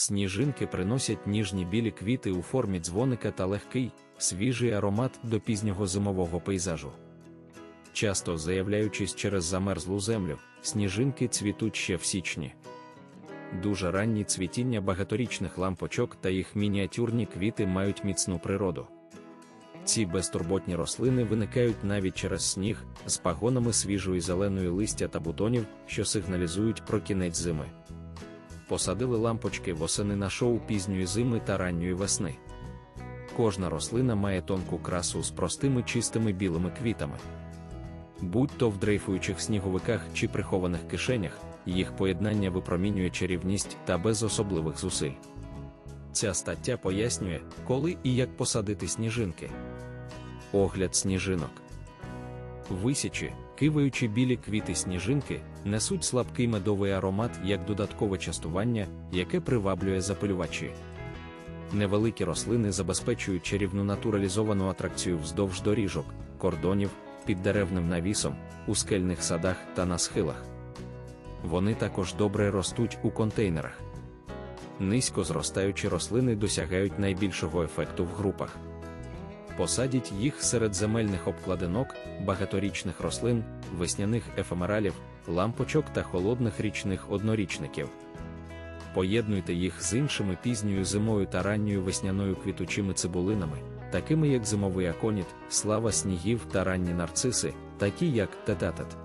Сніжинки приносять ніжні білі квіти у формі дзвоника та легкий, свіжий аромат до пізнього зимового пейзажу. Часто заявляючись через замерзлу землю, сніжинки цвітуть ще в січні. Дуже ранні цвітіння багаторічних лампочок та їх мініатюрні квіти мають міцну природу. Ці безтурботні рослини виникають навіть через сніг з пагонами свіжої зеленої листя та бутонів, що сигналізують про кінець зими. Посадили лампочки восени на шоу пізньої зими та ранньої весни. Кожна рослина має тонку красу з простими чистими білими квітами. Будь то в дрейфуючих сніговиках чи прихованих кишенях, їх поєднання випромінює чарівність та без особливих зусиль. Ця стаття пояснює, коли і як посадити сніжинки. Огляд сніжинок. Висячі, киваючи білі квіти сніжинки, несуть слабкий медовий аромат як додаткове частування, яке приваблює запилювачі. Невеликі рослини забезпечують чарівну натуралізовану атракцію вздовж доріжок, кордонів, під деревним навісом, у скельних садах та на схилах. Вони також добре ростуть у контейнерах. Низько зростаючі рослини досягають найбільшого ефекту в групах. Посадіть їх серед земельних обкладинок, багаторічних рослин, весняних ефемералів, лампочок та холодних річних однорічників. Поєднуйте їх з іншими пізньою зимою та ранньою весняною квітучими цибулинами, такими як зимовий аконіт, слава снігів та ранні нарциси, такі як тетатет.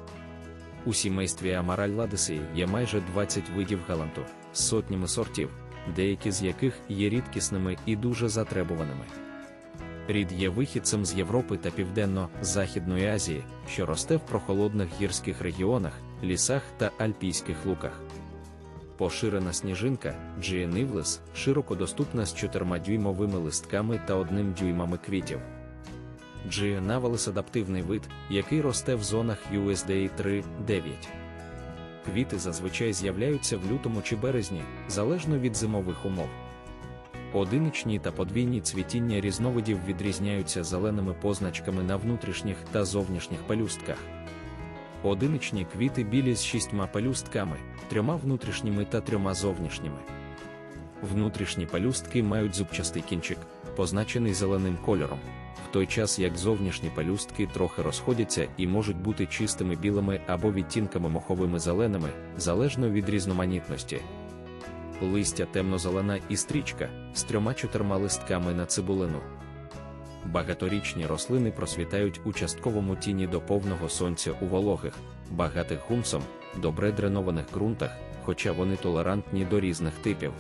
У сімействі Амараль Ладисеї є майже 20 видів галанту з сотнями сортів, деякі з яких є рідкісними і дуже затребуваними. Рід є вихідцем з Європи та Південно-Західної Азії, що росте в прохолодних гірських регіонах, лісах та альпійських луках. Поширена сніжинка Джієнивлес широко доступна з 4-дюймовими листками та 1 дюймами квітів. Джієнавалес адаптивний вид, який росте в зонах USDA 3-9. Квіти зазвичай з'являються в лютому чи березні, залежно від зимових умов. Одиничні та подвійні цвітіння різновидів відрізняються зеленими позначками на внутрішніх та зовнішніх пелюстках. Одиничні квіти білі з шістьма пелюстками, трьома внутрішніми та трьома зовнішніми. Внутрішні пелюстки мають зубчастий кінчик, позначений зеленим кольором, в той час як зовнішні пелюстки трохи розходяться і можуть бути чистими білими або відтінками моховими зеленими, залежно від різноманітності. Листя темно-зелена і стрічка з трьома-чотирма листками на цибулину. Багаторічні рослини просвітають у частковому тіні до повного сонця у вологих, багатих гумсом, добре дренованих ґрунтах, хоча вони толерантні до різних типів.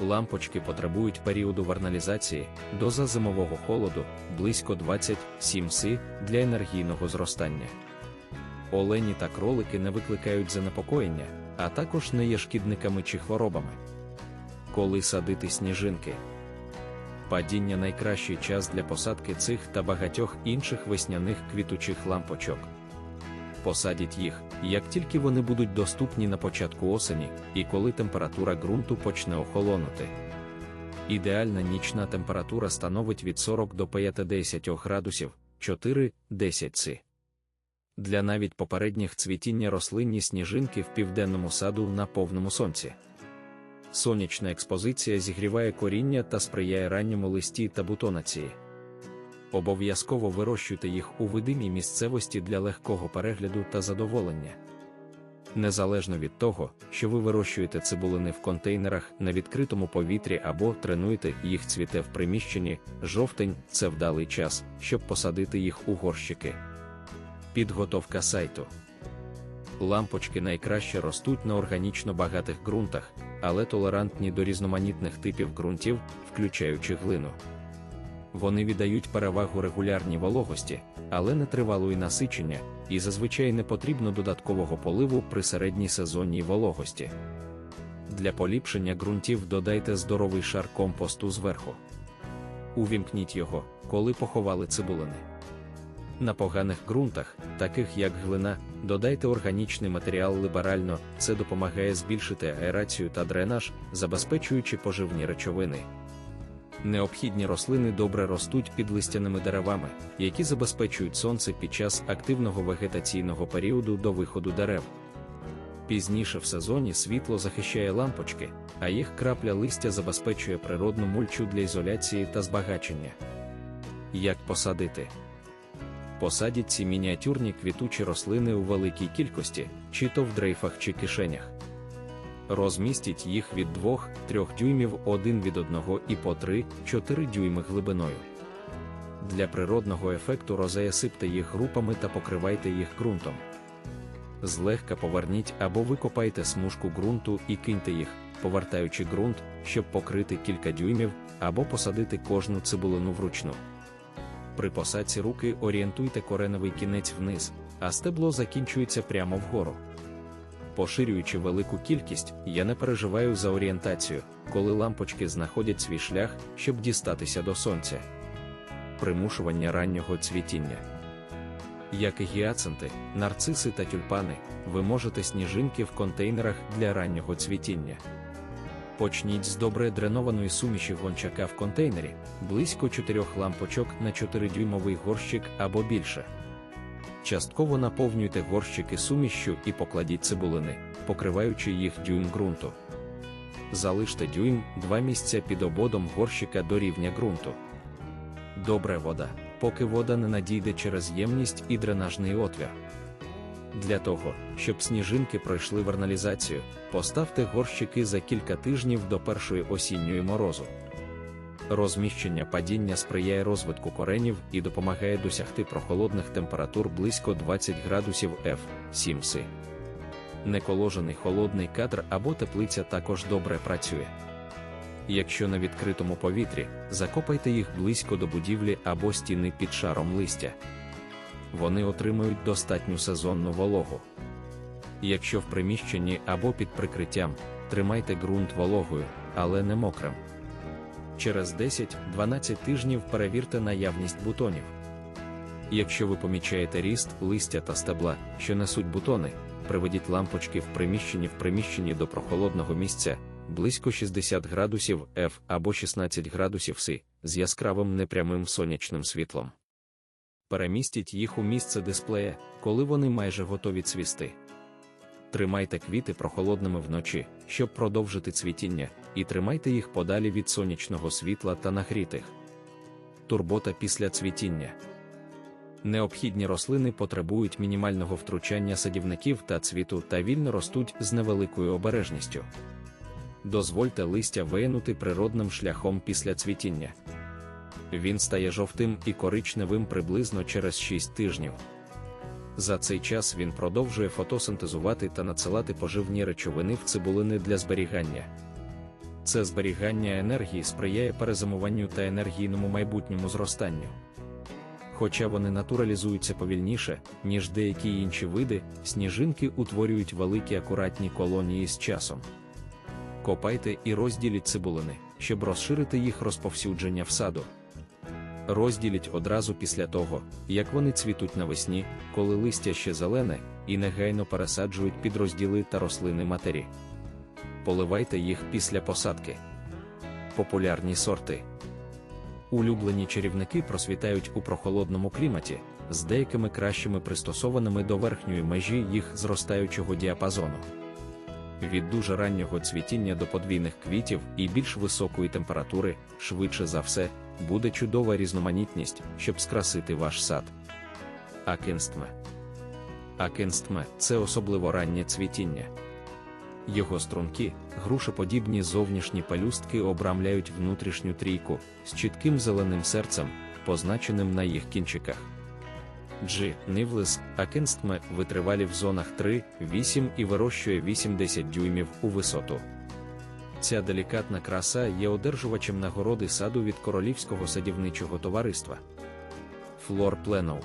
Лампочки потребують періоду варналізації, доза зимового холоду близько 27 си для енергійного зростання. Олені та кролики не викликають занепокоєння, а також не є шкідниками чи хворобами. Коли садити сніжинки. Падіння найкращий час для посадки цих та багатьох інших весняних квітучих лампочок. Посадіть їх, як тільки вони будуть доступні на початку осені, і коли температура ґрунту почне охолонути. Ідеальна нічна температура становить від 40 до 50 градусів 4-10 ци. Для навіть попередніх цвітіння рослинні сніжинки в південному саду на повному сонці. Сонячна експозиція зігріває коріння та сприяє ранньому листі та бутонації. Обов'язково вирощуйте їх у видимій місцевості для легкого перегляду та задоволення. Незалежно від того, що ви вирощуєте цибулини в контейнерах на відкритому повітрі або тренуєте їх цвіте в приміщенні, жовтень це вдалий час, щоб посадити їх у горщики. Підготовка сайту. Лампочки найкраще ростуть на органічно багатих ґрунтах, але толерантні до різноманітних типів ґрунтів, включаючи глину. Вони віддають перевагу регулярній вологості, але не тривалої насичення, і зазвичай не потрібно додаткового поливу при середній сезонній вологості. Для поліпшення ґрунтів додайте здоровий шар компосту зверху. Увімкніть його, коли поховали цибулини. На поганих ґрунтах, таких як глина, додайте органічний матеріал либерально, це допомагає збільшити аерацію та дренаж, забезпечуючи поживні речовини. Необхідні рослини добре ростуть під листяними деревами, які забезпечують сонце під час активного вегетаційного періоду до виходу дерев. Пізніше в сезоні світло захищає лампочки, а їх крапля листя забезпечує природну мульчу для ізоляції та збагачення. Як посадити? Посадіть ці мініатюрні квітучі рослини у великій кількості, чи то в дрейфах чи кишенях. Розмістіть їх від 2-3 дюймів один від одного і по 3-4 дюйми глибиною. Для природного ефекту розея їх групами та покривайте їх ґрунтом. Злегка поверніть або викопайте смужку ґрунту і киньте їх, повертаючи ґрунт, щоб покрити кілька дюймів, або посадити кожну цибулину вручну. При посадці руки орієнтуйте кореневий кінець вниз, а стебло закінчується прямо вгору. Поширюючи велику кількість, я не переживаю за орієнтацію, коли лампочки знаходять свій шлях, щоб дістатися до сонця. Примушування раннього цвітіння. Як і гіацинти, нарциси та тюльпани, ви можете сніжинки в контейнерах для раннього цвітіння. Почніть з добре дренованої суміші гончака в контейнері, близько 4 лампочок на 4-дюймовий горщик або більше. Частково наповнюйте горщики сумішчю і покладіть цибулини, покриваючи їх дюйм ґрунту. Залиште дюйм 2 місця під ободом горщика до рівня ґрунту. Добре вода, поки вода не надійде через ємність і дренажний отвір. Для того, щоб сніжинки пройшли верналізацію, поставте горщики за кілька тижнів до першої осінньої морозу. Розміщення падіння сприяє розвитку коренів і допомагає досягти прохолодних температур близько 20 градусів F, 7 С. Неколожений холодний кадр або теплиця також добре працює. Якщо на відкритому повітрі, закопайте їх близько до будівлі або стіни під шаром листя. Вони отримують достатню сезонну вологу. Якщо в приміщенні або під прикриттям, тримайте ґрунт вологою, але не мокрим. Через 10-12 тижнів перевірте наявність бутонів. Якщо ви помічаєте ріст, листя та стебла, що несуть бутони, приведіть лампочки в приміщенні в приміщенні до прохолодного місця близько 60 градусів F або 16 градусів С з яскравим непрямим сонячним світлом. Перемістіть їх у місце дисплея, коли вони майже готові цвісти. Тримайте квіти прохолодними вночі, щоб продовжити цвітіння, і тримайте їх подалі від сонячного світла та нагрітих. Турбота після цвітіння. Необхідні рослини потребують мінімального втручання садівників та цвіту та вільно ростуть з невеликою обережністю. Дозвольте листя виянути природним шляхом після цвітіння. Він стає жовтим і коричневим приблизно через 6 тижнів. За цей час він продовжує фотосинтезувати та надсилати поживні речовини в цибулини для зберігання. Це зберігання енергії сприяє перезимуванню та енергійному майбутньому зростанню. Хоча вони натуралізуються повільніше, ніж деякі інші види, сніжинки утворюють великі акуратні колонії з часом. Копайте і розділіть цибулини, щоб розширити їх розповсюдження в саду. Розділіть одразу після того, як вони цвітуть навесні, коли листя ще зелене, і негайно пересаджують підрозділи та рослини матері. Поливайте їх після посадки. Популярні сорти. Улюблені чарівники просвітають у прохолодному кліматі, з деякими кращими пристосованими до верхньої межі їх зростаючого діапазону. Від дуже раннього цвітіння до подвійних квітів і більш високої температури, швидше за все, буде чудова різноманітність, щоб скрасити ваш сад. Акинстме. Акинстме це особливо раннє цвітіння. Його струнки, грушеподібні зовнішні пелюстки обрамляють внутрішню трійку з чітким зеленим серцем, позначеним на їх кінчиках. G. Нивлес, Акинстме витривалі в зонах 3-8 і вирощує 8-10 дюймів у висоту. Ця делікатна краса є одержувачем нагороди саду від Королівського садівничого товариства. Флор Пленоу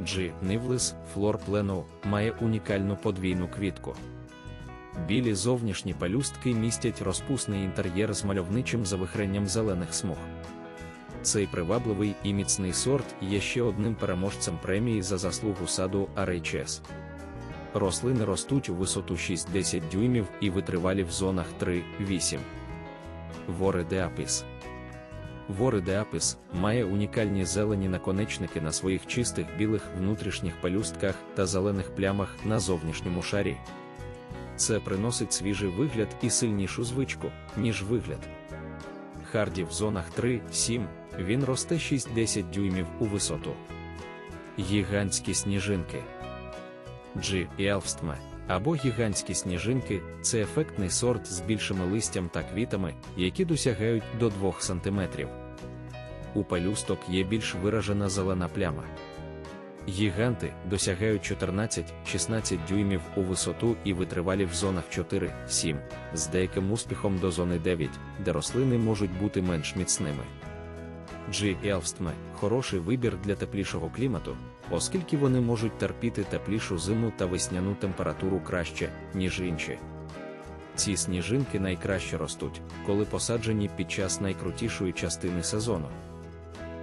G. Нивлес Флор Пленоу має унікальну подвійну квітку. Білі зовнішні пелюстки містять розпусний інтер'єр з мальовничим завихренням зелених смуг. Цей привабливий і міцний сорт є ще одним переможцем премії за заслугу саду RHS. Рослини ростуть у висоту 6-10 дюймів і витривалі в зонах 3-8. Вори деапіс. Вори має унікальні зелені наконечники на своїх чистих білих внутрішніх пелюстках та зелених плямах на зовнішньому шарі. Це приносить свіжий вигляд і сильнішу звичку, ніж вигляд. Харді в зонах 3-7, він росте 6-10 дюймів у висоту. Гігантські сніжинки. І Елфстме або гігантські сніжинки це ефектний сорт з більшими листям та квітами, які досягають до 2 см. У пелюсток є більш виражена зелена пляма. Гіганти досягають 14-16 дюймів у висоту і витривалі в зонах 4-7, з деяким успіхом до зони 9, де рослини можуть бути менш міцними. Елфстме хороший вибір для теплішого клімату, оскільки вони можуть терпіти теплішу зиму та весняну температуру краще, ніж інші. Ці сніжинки найкраще ростуть, коли посаджені під час найкрутішої частини сезону.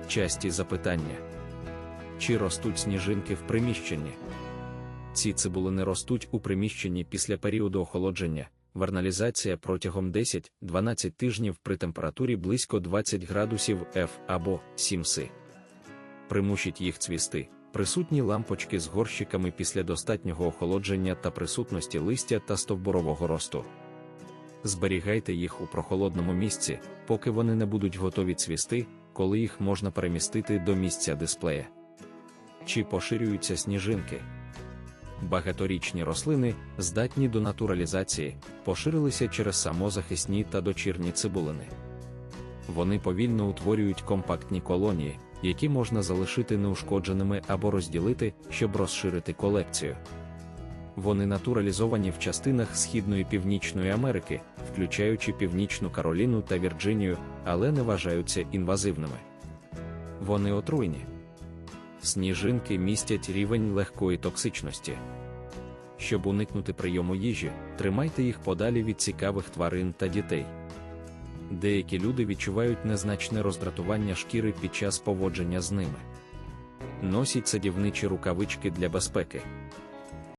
Часті запитання. Чи ростуть сніжинки в приміщенні? Ці цибулини ростуть у приміщенні після періоду охолодження, варналізація протягом 10-12 тижнів при температурі близько 20 градусів F або 7 С. Примушіть їх цвісти, присутні лампочки з горщиками після достатнього охолодження та присутності листя та стовбурового росту. Зберігайте їх у прохолодному місці, поки вони не будуть готові цвісти, коли їх можна перемістити до місця дисплея. Чи поширюються сніжинки? Багаторічні рослини, здатні до натуралізації, поширилися через самозахисні та дочірні цибулини. Вони повільно утворюють компактні колонії, які можна залишити неушкодженими або розділити, щоб розширити колекцію. Вони натуралізовані в частинах Східної Північної Америки, включаючи Північну Кароліну та Вірджинію, але не вважаються інвазивними. Вони отруйні. Сніжинки містять рівень легкої токсичності. Щоб уникнути прийому їжі, тримайте їх подалі від цікавих тварин та дітей. Деякі люди відчувають незначне роздратування шкіри під час поводження з ними. Носіть садівничі рукавички для безпеки.